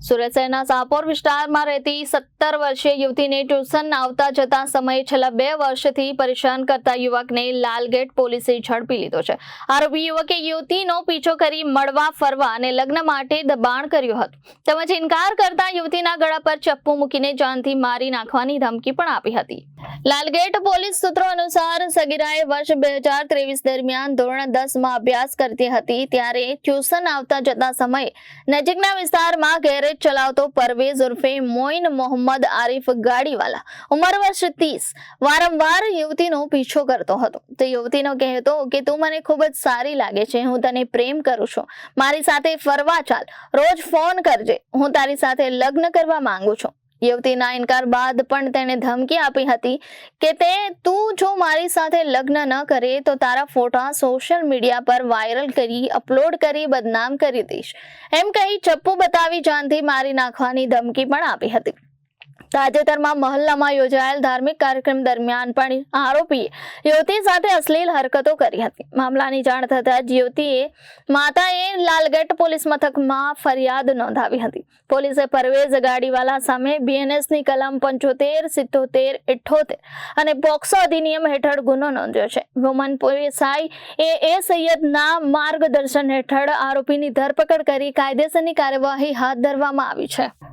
સુરત સાપોર વિસ્તારમાં રહેતી સત્તર વર્ષીય યુવતીને ટ્યુશન આવતા જતા સમયે છેલ્લા બે વર્ષથી પરેશાન કરતા યુવકને લાલગેટ પોલીસે ઝડપી લીધો છે. આરોપી યુવકે યુવતીનો પીછો કરી મળવા, ફરવા અને લગ્ન માટે દબાણ કર્યું હતું. તેમજ ઇનકાર કરતા યુવતીના ગળા પર ચપ્પુ મૂકીને જાનથી મારી નાખવાની ધમકી પણ આપી હતી. લાલગેટ પોલીસ સૂત્રો અનુસાર સગીરાએ વર્ષ બે હજાર ત્રેવીસ દરમિયાન ધોરણ દસમાં અભ્યાસ કરતી હતી, ત્યારે ટ્યુશન આવતા જતા સમયે નજીકના વિસ્તારમાં ગેરેજ ચલાવતો પરવેઝ ઉર્ફે મોઇન મોહમ્મદ આરિફ ગાડીવાલા. ઉંમર વર્ષ ત્રીસ. વારંવાર યુવતીનો પીછો કરતો હતો. તો યુવતીનો કહેતો કે, તું મને ખૂબ જ સારી લાગે છે. હું તને પ્રેમ કરું છું. મારી સાથે ફરવા ચાલ. રોજ ફોન કરજે. હું તારી સાથે લગ્ન કરવા માંગુ છું. યુવતીના ઇનકાર બાદ પણ તેણે ધમકી આપી હતી કે તે, તું જો મારી સાથે લગ્ન ન કરે, તો તારા ફોટા સોશિયલ મીડિયા પર વાયરલ કરી, અપલોડ કરી, બદનામ કરી દઈશ. એમ કહી ચપ્પુ બતાવી જાનથી મારી નાખવાની ધમકી પણ આપી હતી. તાજેતરમાં મહલ્લામાં યોજાયેલ ધાર્મિક કાર્યક્રમ દરમિયાન પણ આરોપીએ યુવતી સાથે અશ્લીલ હરકતો કરી હતી. મામલાની જાણ થતાં યુવતીએ માતાએ લાલગેટ પોલીસ મથકમાં ફરિયાદ નોંધાવી હતી. પોલીસે પરવેઝ ગાડીવાલા સામે બીએનએસની કલમ પંચોતેર, સિત્તોતેર ઇઠોતેર અને પોક્સો અધિનિયમ હેઠળ ગુનો નોંધ્યો છે. વુમન પોલીસાઈ એ એ સૈયદના માર્ગદર્શન હેઠળ આરોપીની ધરપકડ કરી કાયદેસરની કાર્યવાહી હાથ ધરવામાં આવી છે.